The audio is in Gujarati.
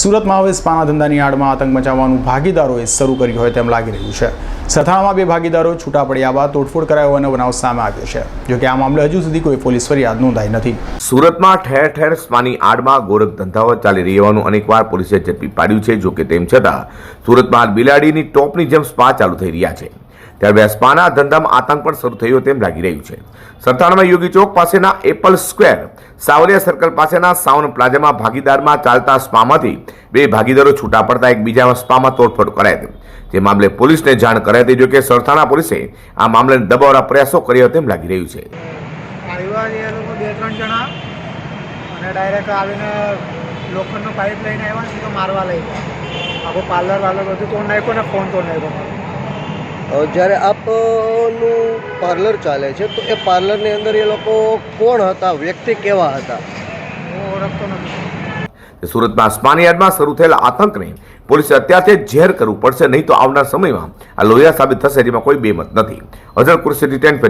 સુરતમાં હવે સ્પાના ધંધાની આડમાં આતંક મચાવવાનું ભાગીદારોએ શરૂ કર્યું હોય તેમ લાગી રહ્યું છે. સથાણામાં બે ભાગીદારો છૂટા પડ્યા બાદ તોડફોડ કરાયો હોવાનો બનાવ સામે આવ્યો છે. જોકે આ મામલે હજુ સુધી કોઈ પોલીસ ફરિયાદ નોંધાઈ નથી. સુરતમાં ઠેર ઠેર સ્પાની આડમાં ગોરખ ધંધાઓ ચાલી રહી હોવાનું અનેકવાર પોલીસે ઝડપી પાડ્યું છે. જોકે તેમ છતાં સુરતમાં બિલાડીની ટોપની જેમ સ્પા ચાલુ થઈ રહ્યા છે. ત્યારે સ્પાના ધંધામાં આતંક પણ શરૂ થયો તેમ લાગી રહ્યું છે. સત્તાણમાં યોગી ચોક પાસેના એપલ સ્ક્વેર સાવરિયા સર્કલ પાસેના સાવન પ્લાઝામાં ભાગીદારમાં ચાલતા સ્પામાંથી બે ભાગીદારો છૂટા પડતા એકબીજામાં સ્પામાં તોડફોડ કરાઈ હતી. જે મામલે પોલીસને જાણ કરાઈ હતી જોકે સરથાણા પોલીસે આ મામલે દબાવવાના પ્રયાસો કર્યા તેમ લાગી રહ્યું છે. લોખંડનો પાઇપ લઈને આવ્યા સીધો મારવા લઈ આખું પાર્લર વાળો બધું તોડ નાખ્યો ને ફોન તોડ નાખ્યો. જ્યારે આપનું પાર્લર ચાલે છે તો એ પાર્લરની અંદર એ લોકો કોણ હતા? વ્યક્તિ કેવા હતા? સુરતમાં સ્પાનિયાર્ડમાં શરૂ થયેલા આતંકને પોલીસે અત્યારથી ઝેર કરવું પડશે નહીં તો આવનાર સમયમાં આ લોહિયા સાબિત થશે જેમાં કોઈ બેમત નથી. અઝર કુરશી ટેન